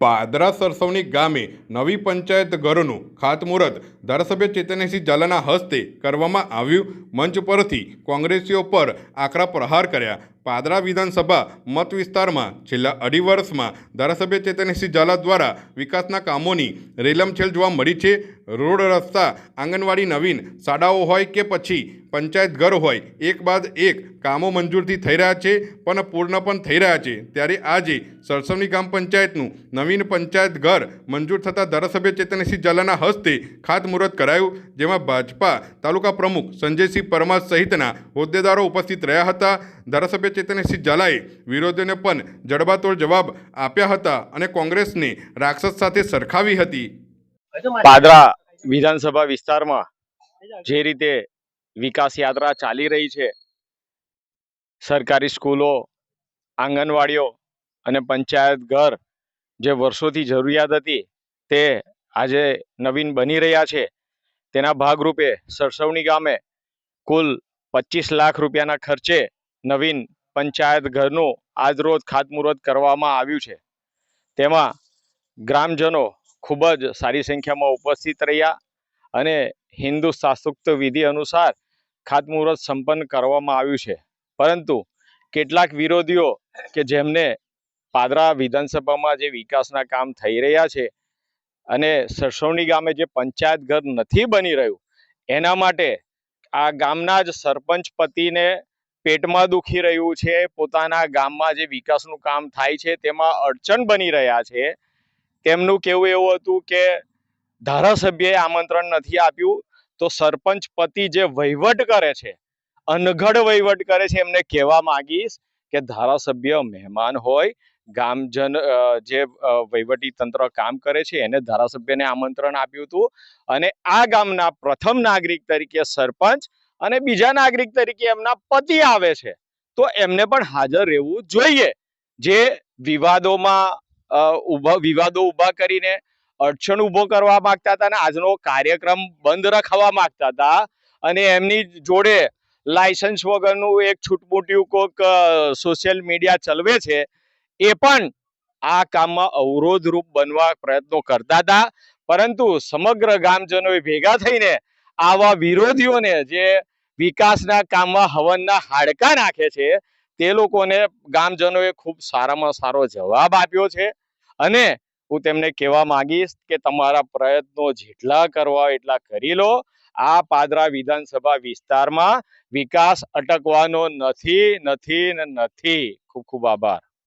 પાદરા સરસવની ગામે નવી પંચાયત ઘરનું ખાતમુહૂર્ત ધારાસભ્ય ચેતનસિંહ ઝાલાના હસ્તે કરવામાં આવ્યું. મંચ પરથી કોંગ્રેસીઓ પર આકરા પ્રહાર કર્યા. પાદરા વિધાનસભા મત વિસ્તારમાં છેલ્લા અઢી વર્ષમાં ધારાસભ્ય ચેતનસિંહ ઝાલા દ્વારા વિકાસના કામોની રેલમછેલ જોવા મળી છે. રોડ રસ્તા, આંગણવાડી નવીન, શાળાઓ હોય કે પછી પંચાયત ઘર હોય, એક બાદ એક કામો મંજૂરથી થઈ રહ્યા છે પણ પૂર્ણ પણ થઈ રહ્યા છે. ત્યારે આજે સરસવની ગ્રામ પંચાયતનું નવીન પંચાયત ઘર મંજૂર થતાં ધારાસભ્ય ચેતનસિંહ ઝાલાના હસ્તે ખાતમુહૂર્ત કરાયું, જેમાં ભાજપા તાલુકા પ્રમુખ સંજયસિંહ પરમાર સહિતના હોદ્દેદારો ઉપસ્થિત રહ્યા હતા. ધારાસભ્ય ચેતનસિંહ ઝાલાએ વિરોધીઓને પણ જડબાતોડ જવાબ આપ્યા હતા અને કોંગ્રેસને રાક્ષસ સાથે સરખાવી હતી. પાદરા વિધાનસભા વિસ્તારમાં જે રીતે વિકાસ યાત્રા ચાલી રહી છે, સરકારી સ્કૂલો, આંગણવાડીઓ અને પંચાયત ઘર જે વર્ષોથી જરૂરિયાત હતી તે આજે નવીન બની રહ્યા છે. તેના ભાગરૂપે સરસવણી ગામે કુલ પચીસ લાખ રૂપિયાના ખર્ચે નવીન પંચાયત ઘરનું આજરોજ ખાતમુહૂર્ત કરવામાં આવ્યું છે. તેમાં ગ્રામજનો ખૂબ જ સારી સંખ્યામાં ઉપસ્થિત રહ્યા અને હિન્દુ શાસ્ત્રોક્ત વિધિ અનુસાર ખાતમુહૂર્ત સંપન્ન કરવામાં આવ્યું છે. પરંતુ કેટલાક વિરોધીઓ કે જેમને પાદરા વિધાનસભામાં જે વિકાસના કામ થઈ રહ્યા છે અને સરસવણી ગામે જે પંચાયત ઘર નથી બની રહ્યું, એના માટે આ ગામના જ સરપંચ પતિને પેટમાં દુખી રહ્યું છે, પોતાના ગામમાં જે વિકાસનું કામ થાય છે, તેમાં અડચણ બની રહ્યા છે. તેમનું કહેવું એવું હતું કે ધારાસભ્યએ આમંત્રણ નથી આપ્યું, તો સરપંચ પતિ જે વહીવટ કરે છે અનગઢ વહીવટ કરે છે, એમને કહેવા માંગીશ કે ધારાસભ્ય મહેમાન હોય, ગામજન જે વહીવટી તંત્ર કામ કરે છે, એને ધારાસભ્યને આમંત્રણ આપ્યું હતું. અને આ ગામના પ્રથમ નાગરિક તરીકે સરપંચ અને બીજા નાગરિક તરીકે એમના પતિ આવે છે. તો એમને પણ હાજર રહેવું જોઈએ. જે વિવાદોમાં ઊભા વિવાદો ઊભા કરીને અડચણ ઊભો કરવા માંગતા હતા અને આજનો કાર્યક્રમ બંધ રખાવા માંગતા હતા અને એમની જોડે લાયસન્સ વગરનું એક છૂટમૂટ્યું કોઈક સોશિયલ મીડિયા ચલવે છે, એ પણ આ કામમાં અવરોધરૂપ બનવા પ્રયત્નો કરતા હતા. પરંતુ સમગ્ર ગામજનોએ ભેગા થઈને આવા વિરોધીઓને જે વિકાસના કામમાં હવનના હાડકા નાખે છે, તે લોકોને ગામજનોએ ખૂબ સારામાં સારો જવાબ આપ્યો છે. અને હું તેમને કહેવા માંગીશ કે તમારા પ્રયત્નો જેટલા કરવા એટલા કરી લો. આ પાદરા વિધાનસભા વિસ્તારમાં વિકાસ અટકવાનો નથી નથી ને નથી. ખૂબ ખૂબ આભાર.